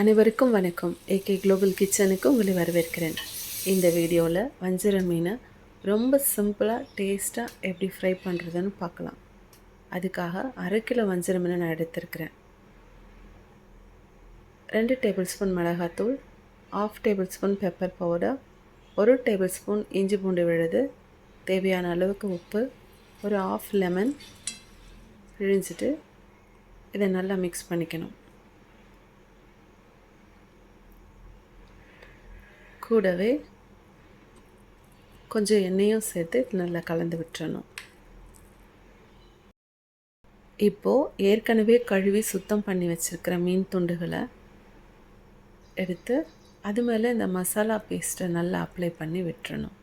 அனைவருக்கும் வணக்கம். AK global கிச்சனுக்கு உங்களை வரவேற்கிறேன். இந்த வீடியோவில் வஞ்சர மீனை ரொம்ப சிம்பிளாக டேஸ்ட்டாக எப்படி ஃப்ரை பண்ணுறதுன்னு பார்க்கலாம். அதுக்காக அரை கிலோ வஞ்சர மீனை நான் எடுத்திருக்கிறேன். ரெண்டு டேபிள் ஸ்பூன் மிளகாத்தூள் half tablespoon pepper powder ஒரு டேபிள் ஸ்பூன் இஞ்சி பூண்டு விழுது தேவையான அளவுக்கு உப்பு ஒரு ஆஃப் லெமன் பிழிஞ்சிட்டு இதை நல்லா மிக்ஸ் பண்ணிக்கணும். கூடவே கொஞ்சம் எண்ணெயும் சேர்த்து நல்லா கலந்து விட்டுறணும். இப்போது ஏற்கனவே கழுவி சுத்தம் பண்ணி வச்சுருக்கிற மீன் துண்டுகளை எடுத்து அது மேலே இந்த மசாலா பேஸ்ட்டை நல்லா அப்ளை பண்ணி விட்டுறணும்.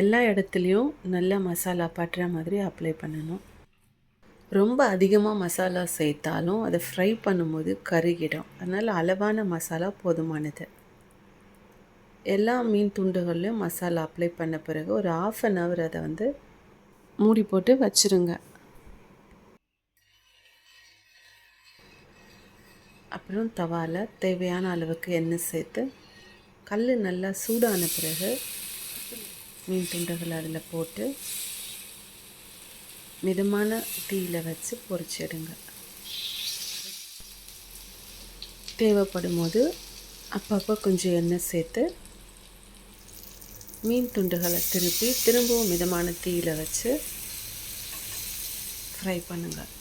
எல்லா இடத்துலையும் நல்லா மசாலா பட்டுற மாதிரி அப்ளை பண்ணணும். ரொம்ப அதிகமாக மசாலா சேர்த்தாலும் அதை ஃப்ரை பண்ணும்போது கருகிடும். அதனால் அளவான மசாலா போதுமானது. எல்லா மீன் துண்டுகள்லையும் மசாலா அப்ளை பண்ண பிறகு ஒரு ஆஃப் அன் ஹவர் அதை வந்து மூடி போட்டு வச்சுருங்க. அப்புறம் தவாவில் தேவையான அளவுக்கு எண்ணெய் சேர்த்து கல் நல்லா சூடான பிறகு மீன் துண்டுகள் அதில் போட்டு மிதமான தீயில் வச்சு பொரிச்சிடுங்க தேவைப்படும் போது அப்பப்போ கொஞ்சம் எண்ணெய் சேர்த்து மீன் துண்டுகளை திருப்பி திரும்பவும் மிதமான தீயில் வச்சு ஃப்ரை பண்ணுங்கள்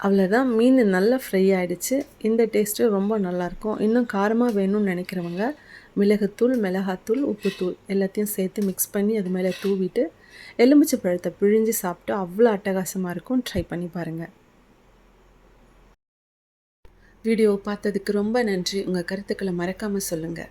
அவ்வளோதான் மீன் நல்லா ஃப்ரை ஆகிடுச்சு இந்த டேஸ்ட்டு ரொம்ப நல்லாயிருக்கும் இன்னும் காரமாக வேணும்னு நினைக்கிறவங்க மிளகுத்தூள் மிளகாத்தூள் உப்புத்தூள் எல்லாத்தையும் சேர்த்து மிக்ஸ் பண்ணி அது மேலே தூவிட்டு எலுமிச்சை பழத்தை பிழிஞ்சு சாப்பிட்டு அவ்வளோ அட்டகாசமாக இருக்கும். ட்ரை பண்ணி பாருங்கள் வீடியோ பார்த்ததுக்கு ரொம்ப நன்றி. உங்கள் கருத்துக்களை மறக்காமல் சொல்லுங்கள்